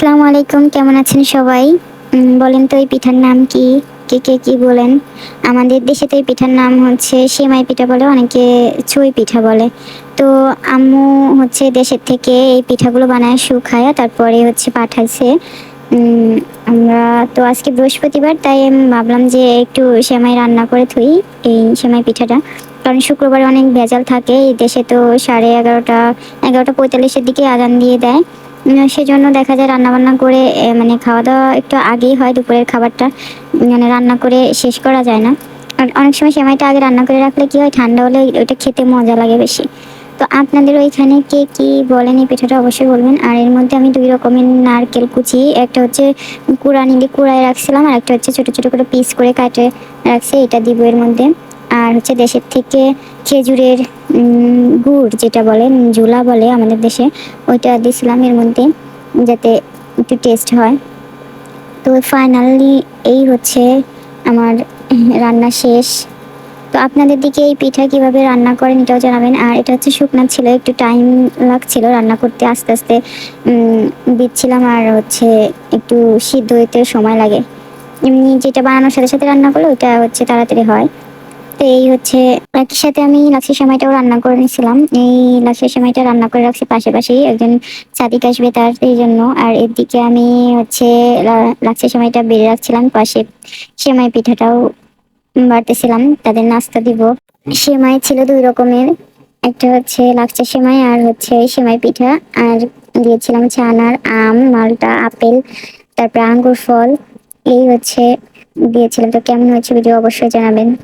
আসসালামু আলাইকুম, কেমন আছেন সবাই? বলেন তো এই পিঠার নাম কি? কে কে কি বলেন? আমাদের দেশে তো এই পিঠার নাম হচ্ছে সেমাই পিঠা বলে, অনেকে ছুঁই পিঠা বলে। তো আম্মু হচ্ছে দেশের থেকে এই পিঠাগুলো বানায় শুকায়, তারপরে হচ্ছে পাঠাইছে। আমরা তো আজকে বৃহস্পতিবার, তাই ভাবলাম যে একটু সেমাই রান্না করে থুই এই সেমাই পিঠাটা। কারণ শুক্রবার অনেক ভেজাল থাকে, এই দেশে তো সাড়ে এগারোটা এগারোটা পঁয়তাল্লিশের দিকে আগান দিয়ে দেয়। সেজন্য দেখা যায় রান্না বান্না করে মানে খাওয়া দাওয়া একটু আগেই হয় দুপুরের খাবারটা। মানে রান্না করে শেষ করা যায় না। অনেক সময় সেমাইটা আগে রান্না করে রাখলে কি হয়, ঠান্ডা হলে ওইটা খেতে মজা লাগে বেশি। তো আপনাদের ওইখানে কে কি বলেন এই পিঠাটা অবশ্যই বলবেন। আর এর মধ্যে আমি দুই রকমের নারকেল কুচি, একটা হচ্ছে কুড়া নিলে কুড়ায় রাখছিলাম, আর একটা হচ্ছে ছোট ছোট করে পিস করে কাটে রাখছি, এটা দিব এর মধ্যে। আর হচ্ছে দেশের থেকে খেজুরের গুড় যেটা বলে ঝুলা বলে আমাদের দেশে, ওইটা দিয়েছিলাম এর মধ্যে, যাতে একটু টেস্ট হয়। তো ফাইনালি এই হচ্ছে আমার রান্না শেষ। তো আপনাদের দিকে এই পিঠা কীভাবে রান্না করেন এটাও জানাবেন। আর এটা হচ্ছে শুকনা ছিল, একটু টাইম লাগছিল রান্না করতে আস্তে আস্তে দিচ্ছিলাম আর হচ্ছে একটু সিদ্ধ হইতে সময় লাগে। এমনি যেটা বানানোর সাথে সাথে রান্না করলে ওইটা হচ্ছে তাড়াতাড়ি হয়। তো এই হচ্ছে একই সাথে আমি লাচ্ছি সেমাইটাও রান্না করে নিয়েছিলাম এই লাচ্ছি সেমাইটা রান্না করে রাখছি পাশাপাশি একজন সাদিক আসবে তার এই জন্য। আর এদিকে আমি হচ্ছে লা- লাচ্ছি সেমাইটা বেড়ে রাখছিলাম, পাশে সেমাই পিঠাটাও বাড়তেছিলাম, তাদের নাস্তা দিব। সেমাই ছিল দুই রকমের, একটা হচ্ছে লাচ্ছা সেমাই আর হচ্ছে সেমাই পিঠা। আর দিয়েছিলাম হচ্ছে আনার আম, মালটা, আপেল, তারপরে আঙ্গুর ফল। এই হচ্ছে, দিয়েছিলাম। তো কেমন হয়েছে ভিডিও অবশ্যই জানাবেন।